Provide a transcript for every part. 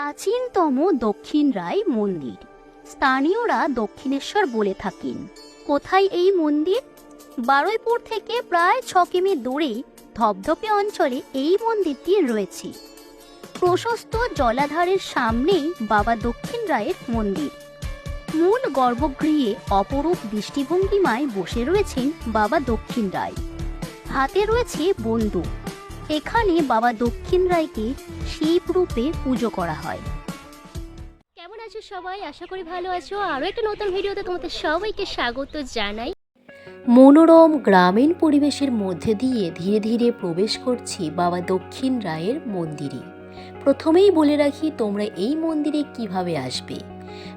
প্রাচীনতম দক্ষিণ রায় মন্দির। স্থানীয়রা দক্ষিণেশ্বর বলে থাকেন। কোথায় এই মন্দির? বারুইপুর থেকে প্রায় ছ কিমি দূরে ধপধপে অঞ্চলে এই মন্দিরটি রয়েছে। প্রশস্ত জলাধারের সামনেই বাবা দক্ষিণ রায়ের মন্দির। মূল গর্ভগৃহে অপরূপ দৃষ্টিভঙ্গিমায় বসে রয়েছেন বাবা দক্ষিণ রায়। হাতে রয়েছে বন্দুক। এখানে বাবা দক্ষিণ রায়কে শিব রূপে পুজো করা হয়। কেমন আছো সবাই? আশা করি ভালো আছো। আরও একটা নতুন ভিডিওতে তোমাদের সবাইকে স্বাগত জানাই। মনোরম গ্রামীণ পরিবেশের মধ্যে দিয়ে ধীরে ধীরে প্রবেশ করছি বাবা দক্ষিণ রায়ের মন্দিরে। প্রথমেই বলে রাখি, তোমরা এই মন্দিরে কীভাবে আসবে?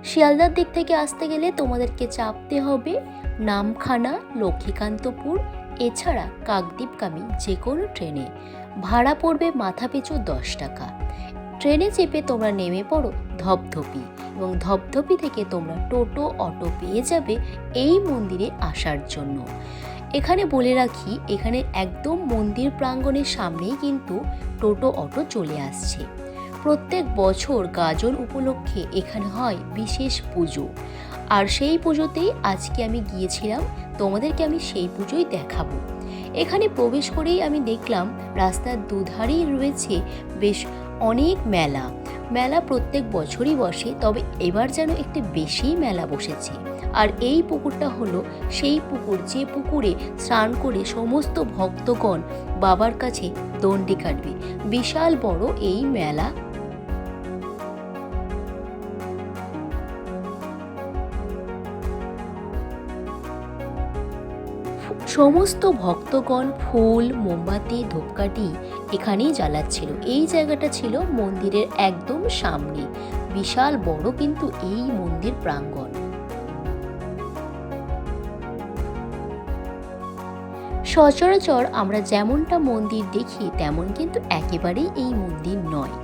শিয়ালদার দিক থেকে আসতে গেলে তোমাদেরকে চাপতে হবে নামখানা, লক্ষ্মীকান্তপুর, এছাড়া কাকদ্বীপগামী যে কোনো ট্রেনে। ভাড়া পড়বে মাথা পিছু দশ টাকা। ট্রেনে চেপে তোমরা নেমে পড়ো ধপধপি এবং ধপধপি থেকে তোমরা টোটো, অটো পেয়ে যাবে এই মন্দিরে আসার জন্য। এখানে বলে রাখি, এখানে একদম মন্দির প্রাঙ্গণের সামনেই কিন্তু টোটো, অটো চলে আসছে। প্রত্যেক বছর গাজন উপলক্ষে এখানে হয় বিশেষ পুজো। আর সেই পুজোতেই আজকে আমি গিয়েছিলাম, তোমাদেরকে আমি সেই পুজোই দেখাবো। এখানে প্রবেশ করেই আমি দেখলাম রাস্তার দুধারেই রয়েছে বেশ অনেক মেলা। মেলা প্রত্যেক বছরই বসে, তবে এবার যেন একটু বেশিই মেলা বসেছে। আর এই পুকুরটা হলো সেই পুকুর, যে পুকুরে স্নান করে সমস্ত ভক্তগণ বাবার কাছে দণ্ডি কাটবে। বিশাল বড় এই মেলা সমস্ত ভক্তগণ ফুল, মোমবাতি, ধূপকাঠি এখানেই জ্বালাচ্ছিল। এই জায়গাটা ছিল মন্দিরের একদম সামনে। বিশাল, বড় কিন্তু এই মন্দির প্রাঙ্গণ। সচরাচর আমরা যেমনটা মন্দির দেখি, তেমন কিন্তু একেবারেই এই মন্দির নয়।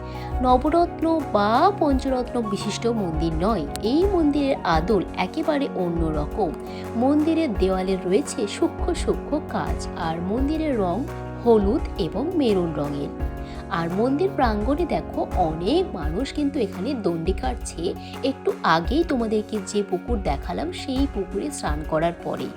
নবরত্ন বা পঞ্চরত্ন বিশিষ্ট মন্দির নয়। এই মন্দিরের আদল একেবারে অন্য রকম। মন্দিরের দেওয়ালে রয়েছে সূক্ষ্ম সূক্ষ্ম কাজ আর মন্দিরের রং হলুদ এবং মেরুন রঙের। আর মন্দির প্রাঙ্গণে দেখো অনেক মানুষ কিন্তু এখানে দণ্ডি কাটছে। একটু আগেই তোমাদেরকে যে পুকুর দেখালাম, সেই পুকুরে স্নান করার পরেই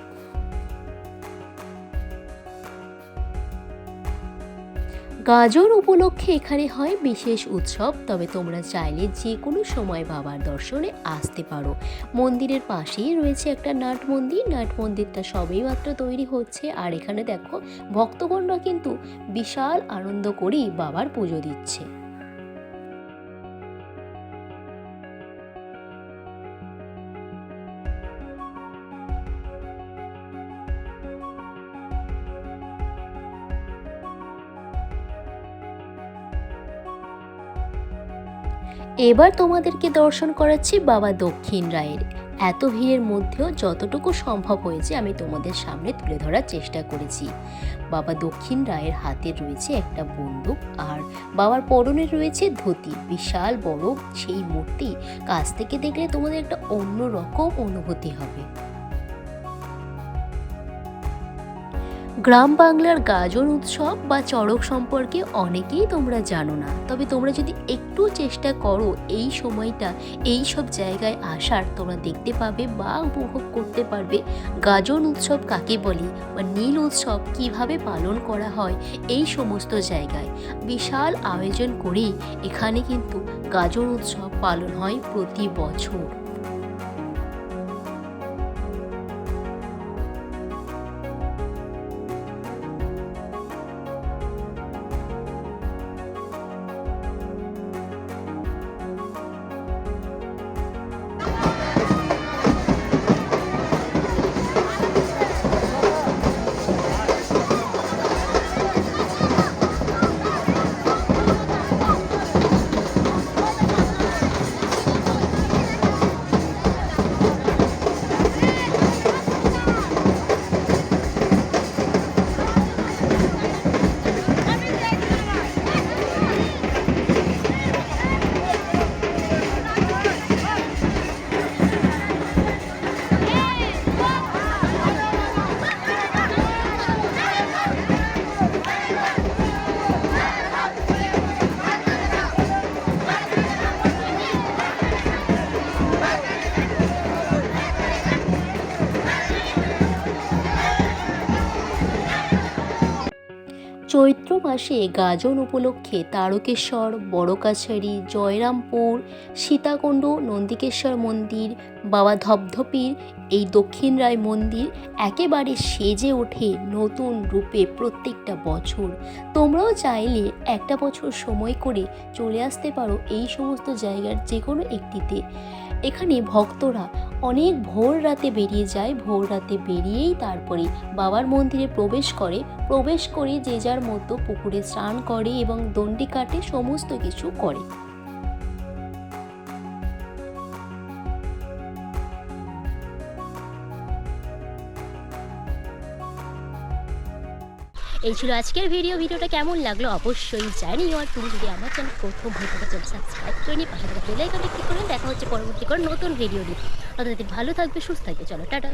গাজন উপলক্ষে এখানে হয় বিশেষ উৎসব, তবে তোমরা চাইলে যে কোনো সময় বাবার দর্শনে আসতে পারো। মন্দিরের পাশেই রয়েছে একটা নাট মন্দির, নাট মন্দিরটা সবেই মাত্র তৈরি হচ্ছে। আর এখানে দেখো, ভক্তগণরা কিন্তু বিশাল আনন্দ করেই বাবার পুজো দিচ্ছে। এবার তোমাদেরকে দর্শন করাচ্ছি বাবা দক্ষিণ রায়ের। এত ভিড়ের মধ্যেও যতটুকু সম্ভব হয়েছে আমি তোমাদের সামনে তুলে ধরার চেষ্টা করেছি। বাবা দক্ষিণ রায়ের হাতে রয়েছে একটা বন্দুক আর বাবার পরনে রয়েছে ধুতি। বিশাল বড় সেই মূর্তি। কাছ থেকে দেখলে তোমাদের একটা অন্য রকম অনুভূতি হবে। গ্রাম বাংলার গাজন উৎসব বা চড়ক সম্পর্কে অনেকেই তোমরা জানো না। তবে তোমরা যদি একটু চেষ্টা করো এই সময়টা, এই সব জায়গায় আসার, তোমরা দেখতে পাবে বা উপভোগ করতে পারবে গাজন উৎসব কাকে বলি বা নীল উৎসব কীভাবে পালন করা হয়, এই সমস্ত জায়গায়। বিশাল আয়োজন করেই এখানে কিন্তু গাজন উৎসব পালন হয় প্রতি বছর। মাসে গাজন উপলক্ষে তারকেশ্বর বড় কাছারি জয়রামপুর সীতাকুণ্ড নন্দিকেশ্বর মন্দির বাবা ধপধপির এই দক্ষিণ রায় মন্দির একেবারে সেজে ওঠে নতুন রূপে প্রত্যেকটা বছর। তোমরাও চাইলে একটা বছর সময় করে চলে আসতে পারো এই সমস্ত জায়গার যে কোনো একটিতে। এখানে ভক্তরা অনেক ভোর রাতে বেরিয়ে যায়, ভোর রাতে বেরিয়েই তারপরে বাবার মন্দিরে প্রবেশ করে। প্রবেশ করে যে যার মতো পুকুরে স্নান করে এবং দণ্ডি কাটে, সমস্ত কিছু করে। এই ছিল আজকের ভিডিও ভিডিওটা কেমন লাগল অবশ্যই জানি আর তুমি যদি আমার চ্যানেল প্রথম হয়ে থাকো চ্যানেল সাবস্ক্রাইব করে নিয়ে পাশে থাকা বেল আইকনটি ক্লিক করে দেখা হচ্ছে পরবর্তী করে নতুন ভিডিও নিয়ে। ততদিন ভালো থাকবে, সুস্থ থাকবে। চলো, টাটা।